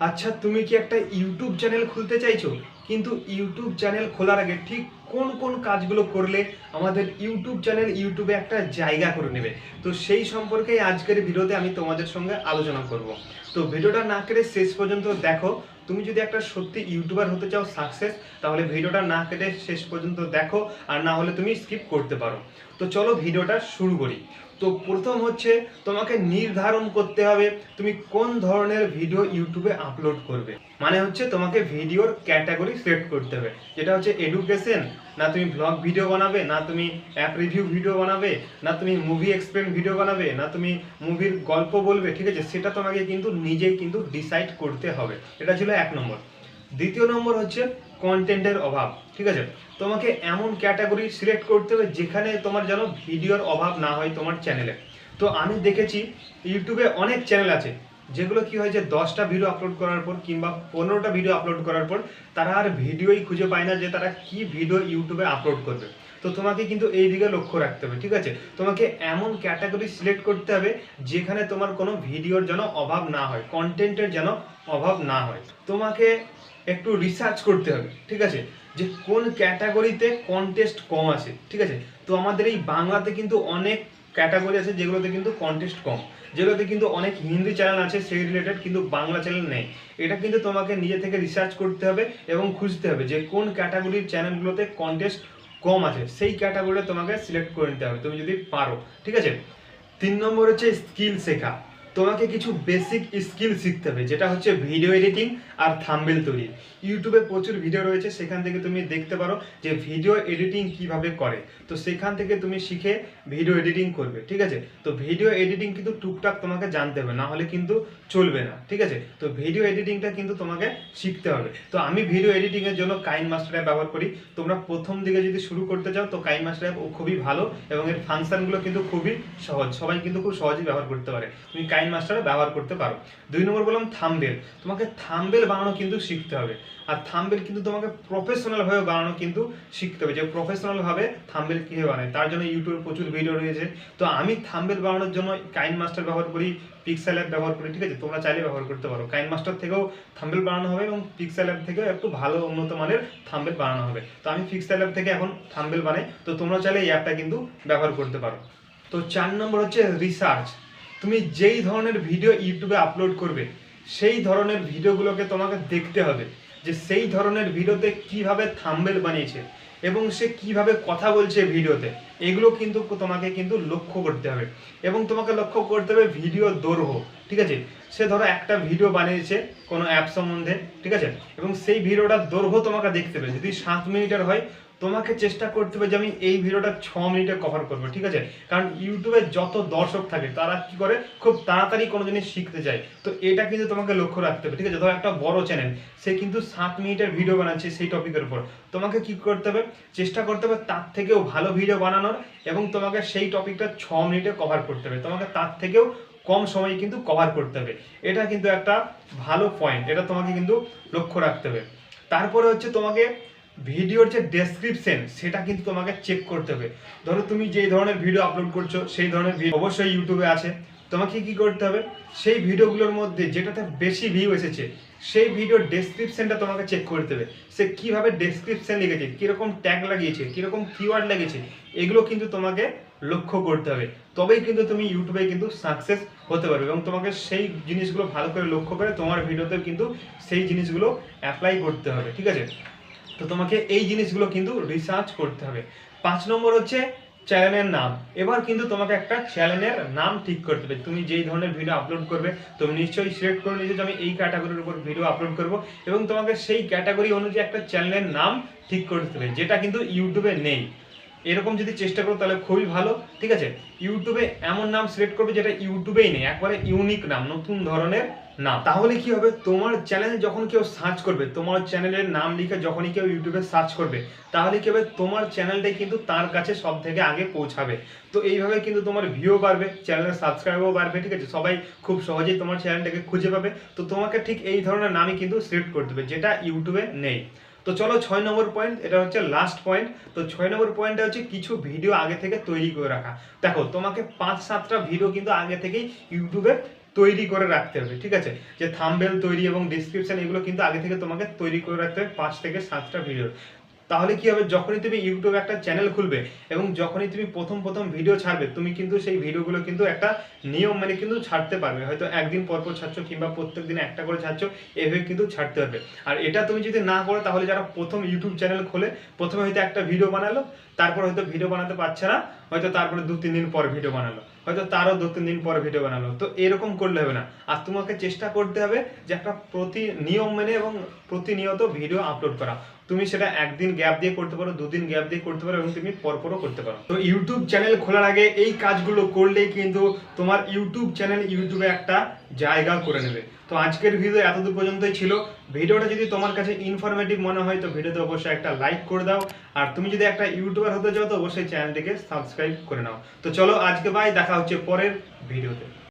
আচ্ছা তুমি কি একটা ইউটিউব চ্যানেল খুলতে চাইছো? কিন্তু ইউটিউব চ্যানেল খোলার আগে ঠিক কোন কোন কাজগুলো করলে আমাদের ইউটিউব চ্যানেল ইউটিউবে একটা জায়গা করে নেবে? তো সেই সম্পর্কে আজকের ভিডিওতে আমি তোমাদের সঙ্গে আলোচনা করব। তো ভিডিওটা না কেড়ে শেষ পর্যন্ত দেখো। তুমি যদি একটা সত্যি ইউটিউবার হতে চাও সাকসেস তাহলে ভিডিওটা না কেটে শেষ পর্যন্ত দেখো, আর না হলে তুমি স্কিপ করতে পারো। তো চলো ভিডিওটা শুরু করি। তো প্রথম হচ্ছে, তোমাকে নির্ধারণ করতে হবে তুমি কোন ধরনের ভিডিও ইউটিউবে আপলোড করবে। মানে হচ্ছে তোমাকে ভিডিওর ক্যাটাগরি সিলেক্ট করতে হবে। যেটা হচ্ছে এডুকেশন না তুমি ব্লগ ভিডিও বানাবে, না তুমি অ্যাপ রিভিউ ভিডিও বানাবে, না তুমি মুভি এক্সপ্লেন ভিডিও বানাবে, না তুমি মুভির গল্প বলবে, ঠিক আছে? সেটা তোমাকে কিন্তু নিজেই কিন্তু ডিসাইড করতে হবে। এটা ছিল এক নম্বর। দ্বিতীয় নম্বর হচ্ছে কন্টেন্টের অভাব, ঠিক আছে? তোমাকে এমন ক্যাটাগরি সিলেক্ট করতে হবে যেখানে তোমার যেন ভিডিওর অভাব না হয় তোমার চ্যানেলে তো আমি দেখেছি, ইউটিউবে অনেক চ্যানেল আছে। যেগুলো কি হয় যে দশটা ভিডিও আপলোড করার পর কিংবা পনেরোটা ভিডিও আপলোড করার পর তারা আর ভিডিওই খুঁজে পায় না যে তারা কি ভিডিও ইউটিউবে আপলোড করবে। তো তোমাকে কিন্তু এই দিকে লক্ষ্য রাখতে হবে, ঠিক আছে? তোমাকে এমন ক্যাটাগরি সিলেক্ট করতে হবে যেখানে তোমার কোনো ভিডিওর যেন অভাব না হয় কন্টেন্টের যেন অভাব না হয়। তোমাকে একটু রিসার্চ করতে হবে, ঠিক আছে? যে কোন ক্যাটাগরিতে কন্টেস্ট কম আছে, ঠিক আছে? তো আমাদের এই বাংলাতে কিন্তু অনেক ক্যাটাগরি আছে যেগুলোতে কিন্তু কন্টেস্ট কম, যেগুলোতে কিন্তু অনেক হিন্দি চ্যানেল আছে সেই রিলেটেড কিন্তু বাংলা চ্যানেল নেই। এটা কিন্তু তোমাকে নিজে থেকে রিসার্চ করতে হবে এবং খুঁজতে হবে যে কোন ক্যাটাগরির চ্যানেলগুলোতে কন্টেস্ট কম আছে, সেই ক্যাটাগরিটা তোমাকে সিলেক্ট করে নিতে হবে, তুমি যদি পারো, ঠিক আছে? তিন নম্বর হচ্ছে স্কিল শেখা। তোমাকে কিছু বেসিক স্কিল শিখতে হবে, যেটা হচ্ছে ভিডিও এডিটিং আর থাম্বেল তৈরি। ইউটিউবে প্রচুর ভিডিও রয়েছে, সেখান থেকে তুমি দেখতে পারো যে ভিডিও এডিটিং কীভাবে করে। তো সেখান থেকে তুমি শিখে ভিডিও এডিটিং করবে, ঠিক আছে? তো ভিডিও এডিটিং কিন্তু টুকটাক তোমাকে জানতে হবে, না হলে কিন্তু চলবে না, ঠিক আছে? তো ভিডিও এডিটিংটা কিন্তু তোমাকে শিখতে হবে। তো আমি ভিডিও এডিটিংয়ের জন্য কাইন মাস্টার অ্যাপ ব্যবহার করি। তোমরা প্রথম দিকে যদি শুরু করতে চাও, তো কাইন মাস্টার অ্যাপ খুবই ভালো এবং এর ফাংশনগুলো কিন্তু খুবই সহজ, সবাই কিন্তু খুব সহজেই ব্যবহার করতে পারে। তুমি কাইন মাস্টারে ব্যবহার করতে পারো। দুই নম্বর বললাম থামবেল। তোমাকে থামবেল বানানো কিন্তু শিখতে হবে। আর থামবেল কিন্তু তোমাকে প্রফেশনাল ভাবে বানানো কিন্তু শিখতে হবে। যে প্রফেশনাল ভাবে থাম্বেল কীভাবে বানায়, তার জন্য ইউটিউবে প্রচুর ভিডিও রয়েছে। তো আমি থাম্বেল বানানোর জন্য কাইন মাস্টার ব্যবহার করি পিক্সেল অ্যাপ ব্যবহার করি, ঠিক আছে? তোমরা চাইলে ব্যবহার করতে পারো। কাইন মাস্টার থেকেও থাম্বেল বানানো হবে এবং পিক্সেল অ্যাপ থেকেও একটু ভালো উন্নত মানের থাম্বেল বানানো হবে। তো আমি পিক্সেল অ্যাপ থেকে এখন থাম্বেল বানাই। তো তোমরা চাইলে এই অ্যাপটা কিন্তু ব্যবহার করতে পারো। তো চার নম্বর হচ্ছে রিসার্চ তুমি যেই ধরনের ভিডিও ইউটিউবে আপলোড করবে, সেই ধরনের ভিডিওগুলোকে তোমাকে দেখতে হবে যে সেই ধরনের ভিডিওতে কীভাবে থাম্বেল বানিয়েছে এবং সে কীভাবে কথা বলছে ভিডিওতে এগুলো কিন্তু তোমাকে কিন্তু লক্ষ্য করতে হবে এবং তোমাকে লক্ষ্য করতে হবে ভিডিও দৈর্ঘ্য, ঠিক আছে? সে ধরো একটা ভিডিও বানিয়েছে কোনো অ্যাপ সম্বন্ধে, ঠিক আছে? এবং সেই ভিডিওটার দৈর্ঘ্য তোমাকে দেখতে হবে। যদি সাত মিনিটের হয় তোমাকে চেষ্টা করতে হবে যে আমি এই ভিডিওটা ছ মিনিটে কভার করব, ঠিক আছে? কারণ ইউটিউবে যত দর্শক থাকে, তারা কি করে? খুব তাড়াতাড়ি কোনো জিনিস শিখতে চায়। তো এটা কিন্তু তোমাকে লক্ষ্য রাখতে হবে, ঠিক আছে? ধরো একটা বড় চ্যানেল সে কিন্তু সাত মিনিটের ভিডিও বানাচ্ছে সেই টপিকের উপর। তোমাকে কি করতে হবে? চেষ্টা করতে হবে তার থেকেও ভালো ভিডিও বানানোর এবং তোমাকে সেই টপিকটা ছ মিনিটে কভার করতে হবে। তোমাকে তার থেকেও কম সময়ে কিন্তু কভার করতে হবে। এটা কিন্তু একটা ভালো পয়েন্ট এটা তোমাকে কিন্তু লক্ষ্য রাখতে হবে। তারপরে হচ্ছে তোমাকে ভিডিওর যে ডেসক্রিপশন সেটা কিন্তু তোমাকে চেক করতে হবে। ধরো তুমি যেই ধরনের ভিডিও আপলোড করছ, সেই ধরনের ভিডিও অবশ্যই ইউটিউবে আছে। তোমাকে কি করতে হবে? সেই ভিডিওগুলোর মধ্যে যেটাতে বেশি ভিউ এসেছে, সেই ভিডিওর ডেসক্রিপশনটা তোমাকে চেক করতে হবে। সে কীভাবে ডেসক্রিপশন লিখেছে, কীরকম ট্যাগ লাগিয়েছে, কীরকম কিওয়ার্ড লাগিয়েছে, এগুলো কিন্তু তোমাকে লক্ষ্য করতে হবে। তবেই কিন্তু তুমি ইউটিউবে কিন্তু সাকসেস হতে পারবে এবং তোমাকে সেই জিনিসগুলো ভালো করে লক্ষ্য করে তোমার ভিডিওতে কিন্তু সেই জিনিসগুলো অ্যাপ্লাই করতে হবে। ঠিক আছে? তো তোমাকে এই জিনিসগুলো কিন্তু রিসার্চ করতে হবে। পাঁচ নম্বর হচ্ছে চ্যানেলের নাম। এবার কিন্তু তোমাকে একটা চ্যানেলের নাম ঠিক করতে হবে। তুমি যেই ধরনের ভিডিও আপলোড করবে, তুমি নিশ্চয়ই সিলেক্ট করে নিয়েছো যে আমি এই ক্যাটাগরির উপর ভিডিও আপলোড করব এবং তোমাকে সেই ক্যাটাগরি অনুযায়ী একটা চ্যানেলের নাম ঠিক করতে হবে, যেটা কিন্তু ইউটিউবে নেই। এরকম যদি চেষ্টা করো তাহলে খুবই ভালো। ঠিক আছে? ইউটিউবে এমন নাম সিলেক্ট করবে যেটা ইউটিউবেই নেই, একবারে ইউনিক নাম, নতুন ধরনের নাম। তাহলে কি হবে? তোমার চ্যানেল যখন কেউ সার্চ করবে, তোমার চ্যানেলের নাম লিখে যখনই কেউ ইউটিউবে সার্চ করবে, তাহলে কি হবে? তোমার চ্যানেলটাই কিন্তু তার কাছে সব থেকে আগে পৌঁছাবে। তো এইভাবে কিন্তু তোমার ভিউ বাড়বে চ্যানেলের সাবস্ক্রাইবও বাড়বে, ঠিক আছে? সবাই খুব সহজেই তোমার চ্যানেলটাকে খুঁজে পাবে। তো তোমাকে ঠিক এই ধরনের নামই কিন্তু সিলেক্ট করতে হবে যেটা ইউটিউবে নেই। তো চলো ছয় নম্বর পয়েন্ট এটা হচ্ছে লাস্ট পয়েন্ট তো ছয় নম্বর পয়েন্টটা হচ্ছে কিছু ভিডিও আগে থেকে তৈরি করে রাখা। দেখো, তোমাকে পাঁচ সাতটা ভিডিও কিন্তু আগে থেকেই ইউটিউবে তৈরি করে রাখতে হবে, ঠিক আছে? যে থাম্বেল তৈরি এবং ডিসক্রিপশন এগুলো কিন্তু আগে থেকে তোমাকে তৈরি করে রাখতে হবে, পাঁচ থেকে সাতটা ভিডিও তাহলে কি হবে? যখনই তুমি ইউটিউবে একটা চ্যানেল খুলবে এবং যখনই তুমি প্রথম প্রথম ভিডিও ছাড়বে, তুমি কিন্তু সেই ভিডিওগুলো কিন্তু একটা নিয়ম মানে কিন্তু ছাড়তে পারবে। হয়তো একদিন পরপর পর ছাড়ছো কিংবা প্রত্যেক দিন একটা করে ছাড়ছো, এভাবে কিন্তু ছাড়তে হবে আর এটা তুমি যদি না করো, তাহলে যারা প্রথম ইউটিউব চ্যানেল খোলে, প্রথমে হয়তো একটা ভিডিও বানালো, তারপর হয়তো ভিডিও বানাতে পারছে না। হয়তো তারপরে দু, তিন দিন পর ভিডিও বানালো। হয়তো তারও দু, তিন দিন পর ভিডিও বানালো। তো এরকম করলে হবে না। আর তোমাকে চেষ্টা করতে হবে যে একটা প্রতি নিয়ম মেনে এবং প্রতিনিয়ত ভিডিও আপলোড করা। তুমি সেটা একদিন গ্যাপ দিয়ে করতে পারো, দুদিন গ্যাপ দিয়ে করতে পারো এবং তুমি পরপরও করতে পারো। তো ইউটিউব চ্যানেল খোলার আগে এই কাজগুলো করলেই কিন্তু তোমার ইউটিউব চ্যানেল ইউটিউবে একটা জায়গা করে নেবে। তো আজকের ভিডিও এতদূর পর্যন্তই ছিল। ভিডিওটা যদি তোমার কাছে ইনফরমেটিভ মনে হয়, তো ভিডিওতে অবশ্যই একটা লাইক করে দাও। আর তুমি যদি একটা ইউটিউবার হতে চাও, তো অবশ্যই চ্যানেলটিকে সাবস্ক্রাইব করে নাও। তো চলো, আজকে বাই দেখা হচ্ছে পরের ভিডিওতে